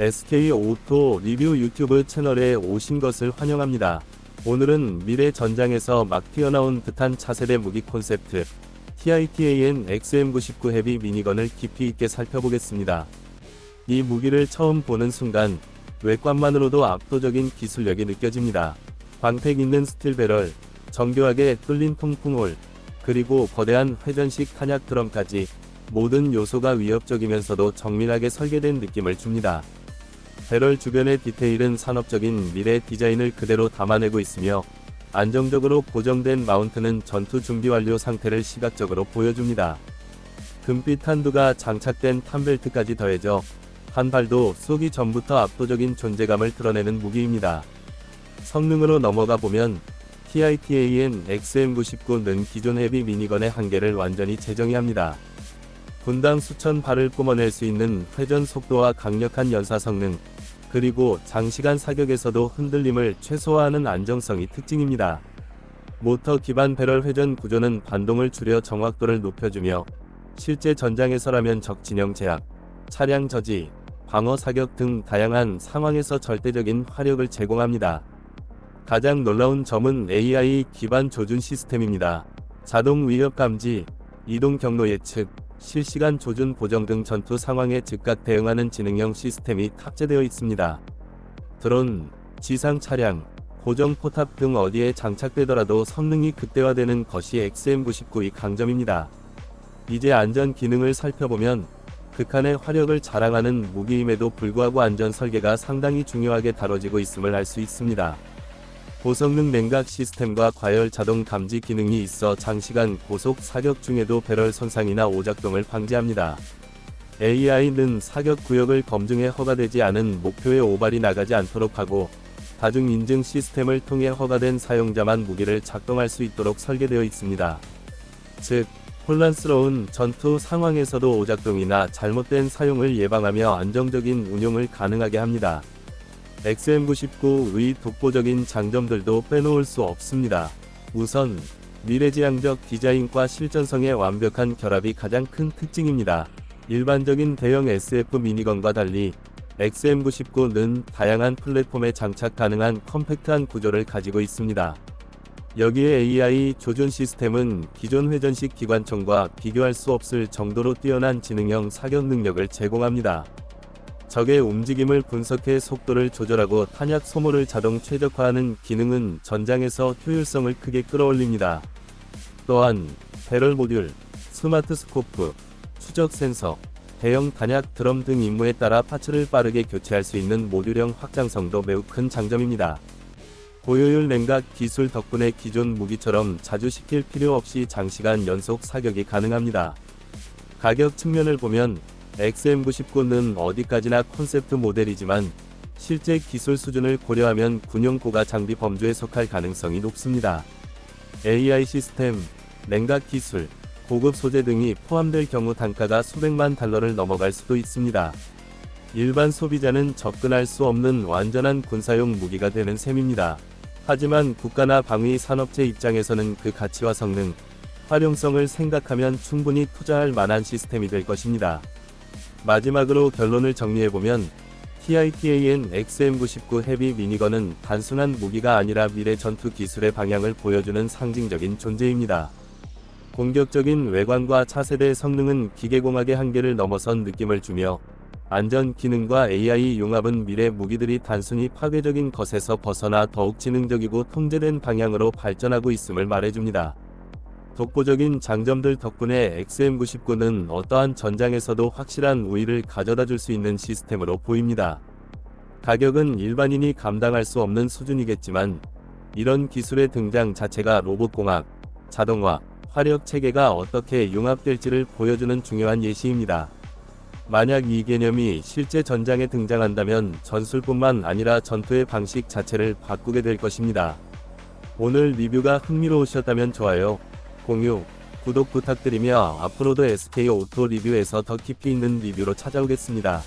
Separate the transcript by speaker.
Speaker 1: SK 오토 리뷰 유튜브 채널에 오신 것을 환영합니다. 오늘은 미래 전장에서 막 튀어나온 듯한 차세대 무기 콘셉트 TITAN XM99 헤비 미니건을 깊이 있게 살펴보겠습니다. 이 무기를 처음 보는 순간 외관만으로도 압도적인 기술력이 느껴집니다. 광택 있는 스틸 배럴, 정교하게 뚫린 통풍홀, 그리고 거대한 회전식 탄약 드럼까지 모든 요소가 위협적이면서도 정밀하게 설계된 느낌을 줍니다. 배럴 주변의 디테일은 산업적인 미래 디자인을 그대로 담아내고 있으며 안정적으로 고정된 마운트는 전투 준비 완료 상태를 시각적으로 보여줍니다. 금빛 한두가 장착된 탄벨트까지 더해져 한 발도 쏘기 전부터 압도적인 존재감을 드러내는 무기입니다. 성능으로 넘어가 보면 TITAN XM99는 기존 헤비 미니건의 한계를 완전히 재정의합니다. 분당 수천 발을 뿜어낼 수 있는 회전 속도와 강력한 연사 성능, 그리고 장시간 사격에서도 흔들림을 최소화하는 안정성이 특징입니다. 모터 기반 배럴 회전 구조는 반동을 줄여 정확도를 높여주며 실제 전장에서라면 적 진영 제압, 차량 저지, 방어 사격 등 다양한 상황에서 절대적인 화력을 제공합니다. 가장 놀라운 점은 AI 기반 조준 시스템입니다. 자동 위협 감지, 이동 경로 예측, 실시간 조준 보정 등 전투 상황에 즉각 대응하는 지능형 시스템이 탑재되어 있습니다. 드론, 지상 차량, 고정 포탑 등 어디에 장착되더라도 성능이 극대화되는 것이 XM99의 강점입니다. 이제 안전 기능을 살펴보면 극한의 화력을 자랑하는 무기임에도 불구하고 안전 설계가 상당히 중요하게 다뤄지고 있음을 알 수 있습니다. 고성능 냉각 시스템과 과열 자동 감지 기능이 있어 장시간 고속 사격 중에도 배럴 손상이나 오작동을 방지합니다. AI는 사격 구역을 검증해 허가되지 않은 목표에 오발이 나가지 않도록 하고 다중 인증 시스템을 통해 허가된 사용자만 무기를 작동할 수 있도록 설계되어 있습니다. 즉, 혼란스러운 전투 상황에서도 오작동이나 잘못된 사용을 예방하며 안정적인 운용을 가능하게 합니다. XM99의 독보적인 장점들도 빼놓을 수 없습니다. 우선 미래지향적 디자인과 실전성의 완벽한 결합이 가장 큰 특징입니다. 일반적인 대형 SF 미니건과 달리 XM99는 다양한 플랫폼에 장착 가능한 컴팩트한 구조를 가지고 있습니다. 여기에 AI 조준 시스템은 기존 회전식 기관총과 비교할 수 없을 정도로 뛰어난 지능형 사격 능력을 제공합니다. 적의 움직임을 분석해 속도를 조절하고 탄약 소모를 자동 최적화하는 기능은 전장에서 효율성을 크게 끌어올립니다. 또한 배럴 모듈, 스마트 스코프, 추적 센서, 대형 단약 드럼 등 임무에 따라 파츠를 빠르게 교체할 수 있는 모듈형 확장성도 매우 큰 장점입니다. 고효율 냉각 기술 덕분에 기존 무기처럼 자주 시킬 필요 없이 장시간 연속 사격이 가능합니다. 가격 측면을 보면 XM99는 어디까지나 콘셉트 모델이지만 실제 기술 수준을 고려하면 군용 고가 장비 범주에 속할 가능성이 높습니다. AI 시스템, 냉각 기술, 고급 소재 등이 포함될 경우 단가가 수백만 달러를 넘어갈 수도 있습니다. 일반 소비자는 접근할 수 없는 완전한 군사용 무기가 되는 셈입니다. 하지만 국가나 방위 산업체 입장에서는 그 가치와 성능, 활용성을 생각하면 충분히 투자할 만한 시스템이 될 것입니다. 마지막으로 결론을 정리해보면 TITAN XM99 헤비 미니건은 단순한 무기가 아니라 미래 전투 기술의 방향을 보여주는 상징적인 존재입니다. 공격적인 외관과 차세대 성능은 기계공학의 한계를 넘어선 느낌을 주며 안전 기능과 AI 융합은 미래 무기들이 단순히 파괴적인 것에서 벗어나 더욱 지능적이고 통제된 방향으로 발전하고 있음을 말해줍니다. 독보적인 장점들 덕분에 XM99는 어떠한 전장에서도 확실한 우위를 가져다 줄 수 있는 시스템으로 보입니다. 가격은 일반인이 감당할 수 없는 수준이겠지만 이런 기술의 등장 자체가 로봇공학, 자동화, 화력 체계가 어떻게 융합될지를 보여주는 중요한 예시입니다. 만약 이 개념이 실제 전장에 등장한다면 전술뿐만 아니라 전투의 방식 자체를 바꾸게 될 것입니다. 오늘 리뷰가 흥미로우셨다면 좋아요, 공유, 구독 부탁드리며 앞으로도 SK 오토 리뷰에서 더 깊이 있는 리뷰로 찾아오겠습니다.